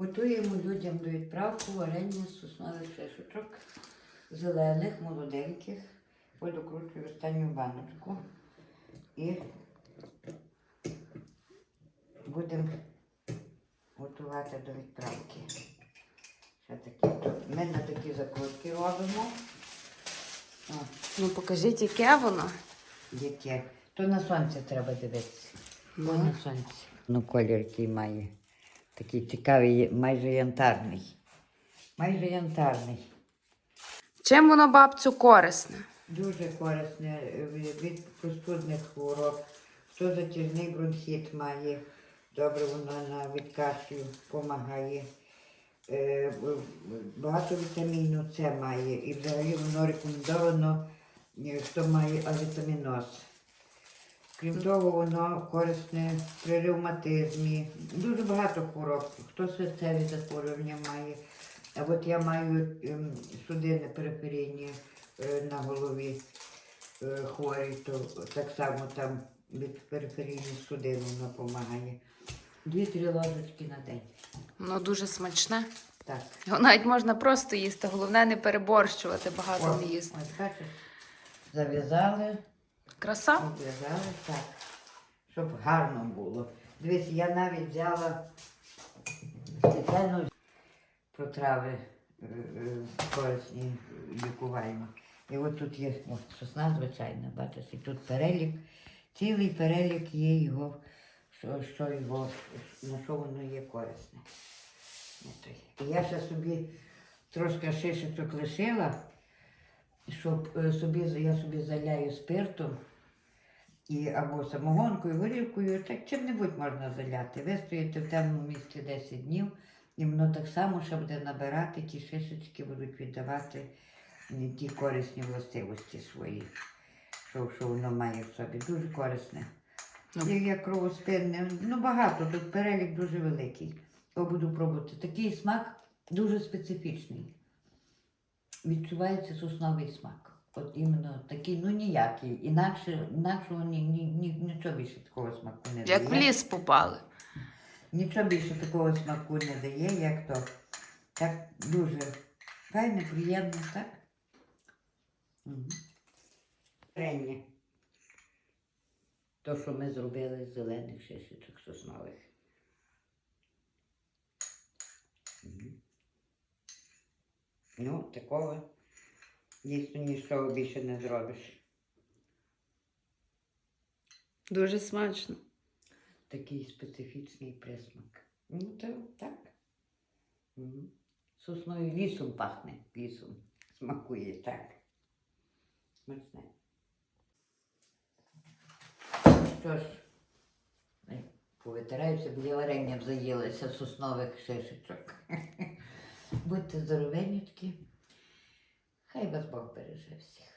Готуємо людям до відправки варення з соснових шишечок, зелених, молоденьких. Подокручую останню баночку і будемо готувати до відправки. Ще такі. Ми на такі закрутки робимо. О, Ну покажіть, яке воно. яке. То на сонце треба дивитися. Бо Ну. на сонці. Ну, колір який має. Такий цікавий, майже янтарний. Майже янтарний. Чим воно бабцю корисне? Дуже корисне е, від простудних хвороб. Хто затяжний бронхіт має, добре воно на від допомагає. Е, Багато вітаміну С має і взагалі воно рекомендовано, е, хто має авітаміноз. Крім того, воно корисне при ревматизмі. Дуже багато хвороб. Хто серцеві захворювання має. А от я маю ем, судини периферійні е, на голові е, хворі, то так само там від периферійних судин воно допомагає. Дві-три ложечки на день. Воно дуже смачне. Так. Його навіть можна просто їсти, головне не переборщувати, багато не їсти. зав'язали, Краса? обв'язали так, щоб гарно було. Дивись, я навіть взяла спеціально про трави е, е, корисні лікувальні. І от тут є от, сосна звичайна, бачиш, і тут перелік, цілий перелік є його, що, що його, на що воно є корисне. І я ще собі трошки шишечок лишила, щоб е, собі, я собі заляю спиртом і або самогонкою, горілкою, так чим-небудь можна заляти. Вистоїте в темному місці 10 днів, і воно так само ще буде набирати, ті шишечки будуть віддавати ті корисні властивості свої, що, що воно має в собі. Дуже корисне. Ну. І як кровоспинне, ну багато, тут перелік дуже великий. Я буду пробувати. Такий смак дуже специфічний. Відчувається сосновий смак. От іменно такий, ну ніякий. Інакше, інакшого ні, ні, ні, нічого більше такого смаку не дає. Як в ліс попали. Нічого більше такого смаку не дає, як то. Так дуже файно, приємно, так? Угу. Варення. То, що ми зробили з зелених шишечок соснових. Мгм. Ну, такого дійсно нічого більше не зробиш. Дуже смачно. Такий специфічний присмак. Ну, то так. Мгм. Сосною лісом пахне, лісом. Смакує так. Смачне. Що ж, повитираюся, бо я варенням заїлася соснових шишечок. Будьте здоровенючки. Хай вас Бог береже всіх.